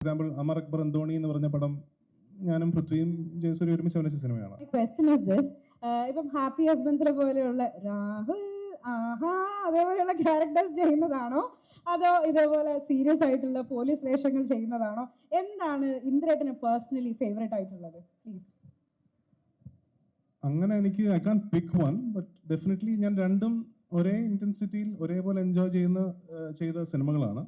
Example Amar Akbar Anthony എന്ന് പറഞ്ഞ പടം ഞാനും പൃഥ്വിയും ജയസൂര്യ ഒരുമിച്ച് അഭിനയിച്ച സിനിമയാണ്. ക്വസ്റ്റ്യൻ ഇസ് ദിസ് ഇപ്പം ഹാപ്പി ഹസ്ബൻഡ്സിനെ പോലെയുള്ള രാഹുൽ ആഹാ അതേപോലെയുള്ള ക്യാരക്ടേഴ്സ് ചെയ്യുന്നതാണോ? അതോ ഇതേപോലെ സീരിയസ് ആയിട്ടുള്ള പോലീസ് വേഷങ്ങൾ ചെയ്യുന്നതാണോ? എന്താണ് ഇന്ദ്രേട്ടന് പേഴ്സണലി ഫേവറേറ്റ് ആയിട്ടുള്ളത്? പ്ലീസ് അങ്ങനെ എനിക്ക് I can pick one but definitely ഞാൻ രണ്ടും ഒരേ ഇന്റൻസിറ്റിയിൽ ഒരേപോലെ എൻജോയ് ചെയ്യുന്ന ചെയ്ത സിനിമകളാണ്.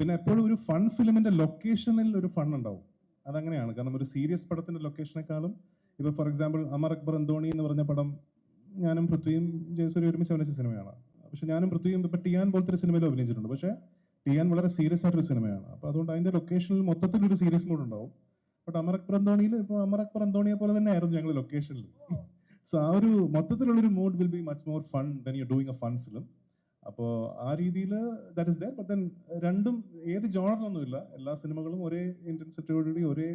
പിന്നെ എപ്പോഴും ഒരു ഫൺ ഫിലിമിന്റെ ലൊക്കേഷനിൽ ഒരു ഫൺ ഉണ്ടാവും. അതങ്ങനെയാണ്. കാരണം ഒരു സീരിയസ് പടത്തിന്റെ ലൊക്കേഷനേക്കാളും ഇപ്പൊ ഫോർ എക്സാമ്പിൾ അമർ അക്ബർ അന്തോണി എന്ന് പറഞ്ഞ പടം ഞാനും പൃഥ്വിയും ജയസൂര്യ ഒരുമിച്ച് അഭിനയിച്ച സിനിമയാണ് പക്ഷെ ഞാനും പൃഥ്വിയും ഇപ്പൊ ടിയാൻ പോലത്തെ ഒരു സിനിമയിൽ അഭിനയിച്ചിട്ടുണ്ട്. പക്ഷേ ടിയാൻ വളരെ സീരിയസ് ആയിട്ടൊരു സിനിമയാണ് അപ്പൊ അതുകൊണ്ട് അതിന്റെ ലൊക്കേഷനിൽ മൊത്തത്തിൽ ഒരു സീരിയസ് മൂഡ് ഉണ്ടാവും. ബട്ട് അമർ അക്ബർ അന്തോണിയിൽ ഇപ്പൊ അമർ അക്ബർ അന്തോണിയെ പോലെ തന്നെ ആയിരുന്നു ഞങ്ങളുടെ ലൊക്കേഷനിൽ സോ ആ ഒരു മൊത്തത്തിലുള്ള ഒരു mood will be much more fun than you doing a fun film അപ്പോൾ ആ രീതിയിൽ that is there but then രണ്ടും ഏത് ജോണറിലൊന്നുമില്ല എല്ലാ സിനിമകളും ഒരേ ഇന്റൻസിറ്റിയോടുകൂടി ഒരേ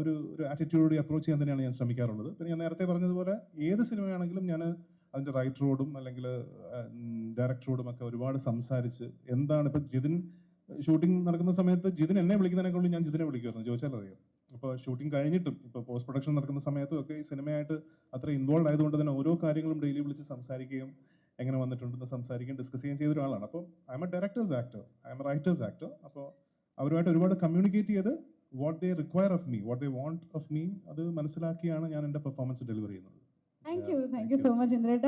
ഒരു ഒരു ആറ്റിറ്റ്യൂഡോടി അപ്രോച്ച് ചെയ്യാൻ തന്നെയാണ് ഞാൻ ശ്രമിക്കാറുള്ളത്. പിന്നെ ഞാൻ നേരത്തെ പറഞ്ഞതുപോലെ ഏത് സിനിമയാണെങ്കിലും ഞാൻ അതിന്റെ റൈറ്ററോടും അല്ലെങ്കിൽ ഡയറക്ടറോടും ഒക്കെ ഒരുപാട് സംസാരിച്ച് എന്താണ് ഇപ്പം ജിതിൻ ഷൂട്ടിംഗ് നടക്കുന്ന സമയത്ത് ജിതിൻ എന്നെ വിളിക്കുന്നതിനേക്കാളും ഞാൻ ജിതിനെ വിളിക്കുമായിരുന്നു. ചോദിച്ചാൽ അറിയാം? ഇപ്പോൾ ഷൂട്ടിംഗ് കഴിഞ്ഞിട്ടും ഇപ്പോൾ പോസ്റ്റ് പ്രൊഡക്ഷൻ നടക്കുന്ന സമയത്തും ഒക്കെ ഈ സിനിമയായിട്ട് അത്ര ഇൻവോൾവ് ആയതുകൊണ്ട് തന്നെ ഓരോ കാര്യങ്ങളും ഡെയിലി വിളിച്ച് സംസാരിക്കുകയും എങ്ങനെ വന്നിട്ടുണ്ടെന്ന് സംസാരിക്കുകയും ഡിസ്കസ് ചെയ്യുകയും ചെയ്ത ഒരാളാണ് അപ്പോൾ I am a director's actor I am a writer's actor അപ്പോൾ അവരുമായിട്ട് ഒരുപാട് കമ്മ്യൂണിക്കേറ്റ് ചെയ്ത് what they require of me what they want of me അത് മനസ്സിലാക്കിയാണ് ഞാൻ എന്റെ പെർഫോമൻസ് ഡെലിവർ ചെയ്യുന്നത്. Thank you thank you so much ഇന്ദ്രേട്ട.